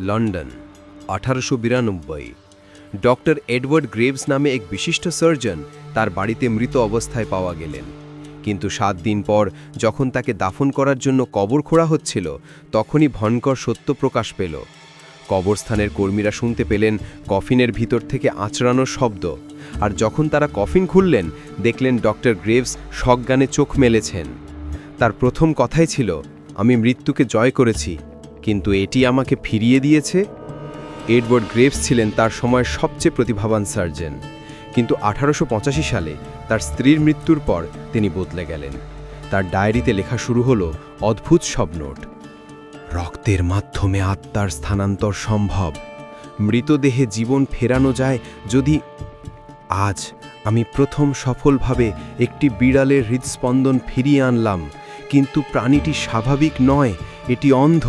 London, আঠারোশো বিরানব্বই। Doctor Edward graves নামে এক বিশিষ্ট সার্জন তার বাড়িতে মৃত অবস্থায় পাওয়া গেলেন। কিন্তু সাত দিন পর যখন তাকে দাফন করার জন্য কবর খোঁড়া হচ্ছিল, তখনই ভয়ঙ্কর সত্য প্রকাশ পেল। কবরস্থানের কর্মীরা শুনতে পেলেন কফিনের ভিতর থেকে আঁচড়ানোর শব্দ, আর যখন তারা কফিন খুললেন, দেখলেন ডক্টর গ্রেভস সজ্ঞানে চোখ মেলেছেন। তার প্রথম কথাই ছিল, আমি মৃত্যুকে জয় করেছি কিন্তু এটি আমাকে ফিরিয়ে দিয়েছে। এডওয়ার্ড গ্রেভস ছিলেন তার সময়ের সবচেয়ে প্রতিভাবান সার্জন। কিন্তু আঠারোশো পঁচাশি সালে তার স্ত্রীর মৃত্যুর পর তিনি বদলে গেলেন। তার ডায়েরিতে লেখা শুরু হলো, অদ্ভুত সব নোট। রক্তের মাধ্যমে আত্মার স্থানান্তর সম্ভব। মৃতদেহে জীবন ফেরানো যায় যদি আজ আমি প্রথম সফলভাবে একটি বিড়ালের হৃদস্পন্দন ফিরিয়ে আনলাম। কিন্তু প্রাণীটি স্বাভাবিক নয়, এটি অন্ধ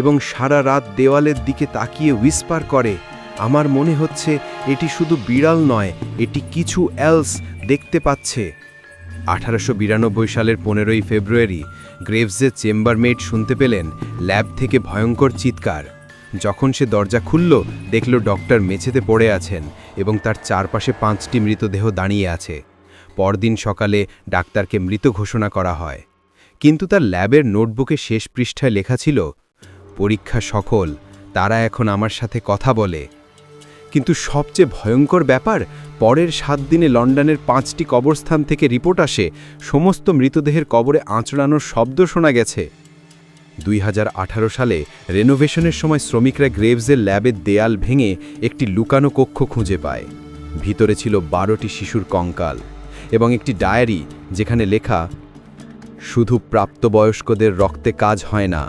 এবং সারা রাত দেওয়ালের দিকে তাকিয়ে উইসপার করে, আমার মনে হচ্ছে এটি শুধু বিড়াল নয়, এটি কিছু এলস দেখতে পাচ্ছে। আঠারোশো বিরানব্বই সালের পনেরোই ফেব্রুয়ারি গ্রেভসের চেম্বারমেট শুনতে পেলেন ল্যাব থেকে ভয়ঙ্কর চিৎকার। যখন সে দরজা খুলল, দেখল ডক্টর মেঝেতে পড়ে আছেন এবং তার চারপাশে পাঁচটি মৃতদেহ দাঁড়িয়ে আছে। পরদিন সকালে ডাক্তারকে মৃত ঘোষণা করা হয়। কিন্তু তার ল্যাবের নোটবুকে শেষ পৃষ্ঠায় লেখা ছিল, পরীক্ষা সকল তারা এখন আমার সাথে কথা বলে। কিন্তু সবচেয়ে ভয়ঙ্কর ব্যাপার, পরের সাত দিনে লন্ডনের পাঁচটি কবরস্থান থেকে রিপোর্ট আসে, সমস্ত মৃতদেহের কবরে আঁচড়ানোর শব্দ শোনা গেছে। দুই হাজার আঠারো সালে রেনোভেশনের সময় শ্রমিকরা গ্রেভসের ল্যাবের দেয়াল ভেঙে একটি লুকানো কক্ষ খুঁজে পায়। ভিতরে ছিল বারোটি শিশুর কঙ্কাল এবং একটি ডায়েরি, যেখানে লেখা শুধু প্রাপ্তবয়স্কদের রক্তে কাজ হয় না,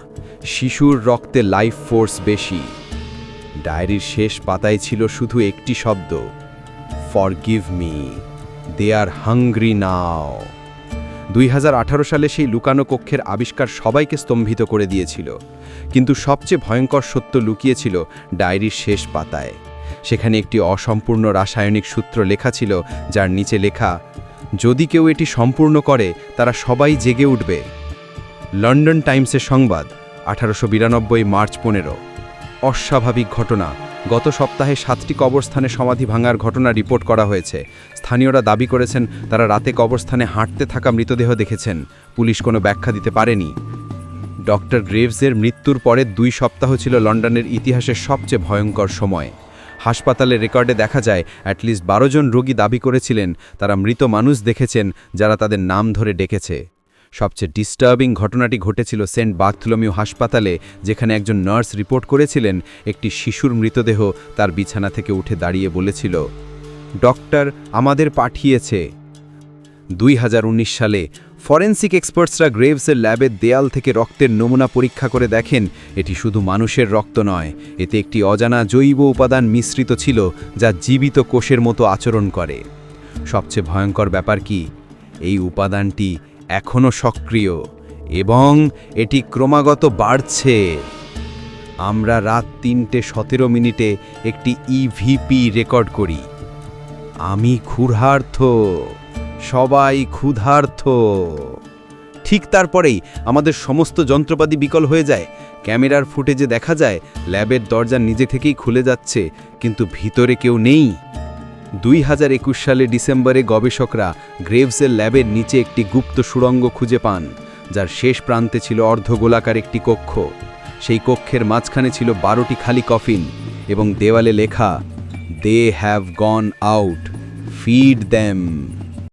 শিশুর রক্তে লাইফ ফোর্স বেশি। ডায়েরির শেষ পাতায় ছিল শুধু একটি শব্দ forgive me they are hungry now দুই হাজার আঠারো সালে সেই লুকানো কক্ষের আবিষ্কার সবাইকে স্তম্ভিত করে দিয়েছিল, কিন্তু সবচেয়ে ভয়ঙ্কর সত্য লুকিয়েছিল ডায়েরির শেষ পাতায়। সেখানে একটি অসম্পূর্ণ রাসায়নিক সূত্র লেখা ছিল, যার নিচে লেখা যদি কেউ এটি সম্পূর্ণ করে, তারা সবাই জেগে উঠবে। লন্ডন টাইমসের সংবাদ, আঠারোশো বিরানব্বই মার্চ পনেরো। অস্বাভাবিক ঘটনা। গত সপ্তাহে সাতটি কবরস্থানে সমাধি ভাঙার ঘটনা রিপোর্ট করা হয়েছে। স্থানীয়রা দাবি করেছেন, তারা রাতে কবরস্থানে হাঁটতে থাকা মৃতদেহ দেখেছেন। পুলিশ কোনো ব্যাখ্যা দিতে পারেনি। ডক্টর গ্রেভসের মৃত্যুর পরে দুই সপ্তাহ ছিল লন্ডনের ইতিহাসের সবচেয়ে ভয়ঙ্কর সময়। হাসপাতালের রেকর্ডে দেখা যায় অ্যাটলিস্ট বারো জন রোগী দাবি করেছিলেন, তারা মৃত মানুষ দেখেছেন, যারা তাদের নাম ধরে ডেকেছে। সবচেয়ে ডিস্টার্বিং ঘটনাটি ঘটেছিল সেন্ট বার্থলোমিউ হাসপাতালে, যেখানে একজন নার্স রিপোর্ট করেছিলেন, একটি শিশুর মৃতদেহ তার বিছানা থেকে উঠে দাঁড়িয়ে বলেছিল, ডক্টর আমাদের পাঠিয়েছে। দুই হাজার উনিশ সালে ফরেন্সিক এক্সপার্টসরা গ্রেভসের ল্যাবের দেয়াল থেকে রক্তের নমুনা পরীক্ষা করে দেখেন, এটি শুধু মানুষের রক্ত নয়, এতে একটি অজানা জৈব উপাদান মিশ্রিত ছিল যা জীবিত কোষের মতো আচরণ করে। সবচেয়ে ভয়ঙ্কর ব্যাপার কি, এই উপাদানটি এখনও সক্রিয় এবং এটি ক্রমাগত বাড়ছে। আমরা রাত তিনটে সতেরো মিনিটে একটি ইভিপি রেকর্ড করি। আমি ক্ষুধার্থ সবাই ক্ষুধার্থ ঠিক তারপরেই আমাদের সমস্ত যন্ত্রপাতি বিকল হয়ে যায়। ক্যামেরার ফুটেজে দেখা যায়, ল্যাবের দরজা নিজে থেকেই খুলে যাচ্ছে, কিন্তু ভিতরে কেউ নেই। দুই হাজার একুশ সালে ডিসেম্বরে গবেষকরা গ্রেভসের ল্যাবের নিচে একটি গুপ্ত সুড়ঙ্গ খুঁজে পান, যার শেষ প্রান্তে ছিল অর্ধগোলাকার একটি কক্ষ। সেই কক্ষের মাঝখানে ছিল বারোটি খালি কফিন এবং দেওয়ালে লেখা they have gone out feed them